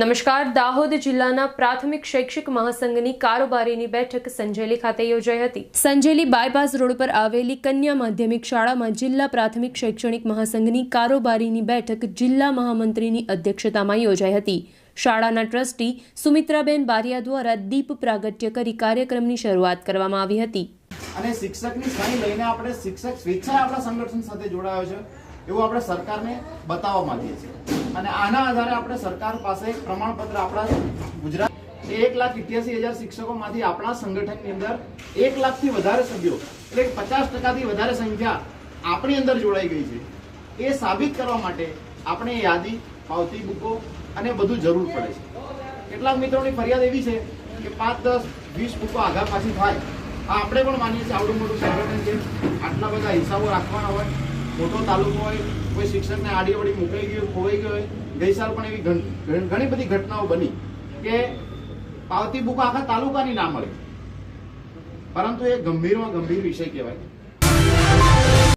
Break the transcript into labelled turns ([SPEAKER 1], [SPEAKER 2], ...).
[SPEAKER 1] નમસ્કાર. દાહોદ જિલ્લાના પ્રાથમિક શૈક્ષિક મહાસંઘની કારોબારીની બેઠક સંજેલી ખાતે યોજાઈ હતી. સંજેલી બાયપાસ રોડ પર આવેલી કન્યા માધ્યમિક શાળામાં જિલ્લા પ્રાથમિક શૈક્ષણિક મહાસંઘની કારોબારીની બેઠક જિલ્લા મહામંત્રીની અધ્યક્ષતામાં યોજાઈ હતી. શાળાના ટ્રસ્ટી સુમિત્રાબેન બારિયા દ્વારા દીપ પ્રાગટ્ય કરી કાર્યક્રમની શરૂઆત કરવામાં આવી હતી.
[SPEAKER 2] અને શિક્ષકની લઈને આપણે શિક્ષક સ્વેચ્છાએ આપણા સંગઠન સાથે જોડાયો છે. એવું આપણે સરકારને બતાવવા માંગીએ છીએ. અને આના આધારે આપણે સરકાર પાસે પ્રમાણપત્ર આપણા ગુજરાત એક લાખ ઇઠ્યાસી હજાર શિક્ષકોમાંથી આપણા સંગઠનની અંદર એક લાખથી વધારે સભ્યો, એટલે પચાસ ટકાથી વધારે સંખ્યા આપણી અંદર જોડાઈ ગઈ છે. એ સાબિત કરવા માટે આપણે યાદી, પાવતી બુકો અને બધું જરૂર પડે છે. કેટલાક મિત્રોની ફરિયાદ એવી છે કે પાંચ, દસ, વીસ બુકો આગા પાછી થાય. આ આપણે પણ માનીએ છીએ, આવડું મોટું સંગઠન છે. આટલા બધા હિસાબો રાખવાના હોય. મોટો તાલુકો હોય, કોઈ શિક્ષકને આડીઓડી મુકાઈ ગયું, ખોવાઈ ગયો હોય, ગઈ સાલ પણ એવી ઘણી બધી ઘટનાઓ બની કે પાવતી બુક આખા તાલુકાની ના મળી. પરંતુ એ ગંભીરમાં ગંભીર વિષય કહેવાય.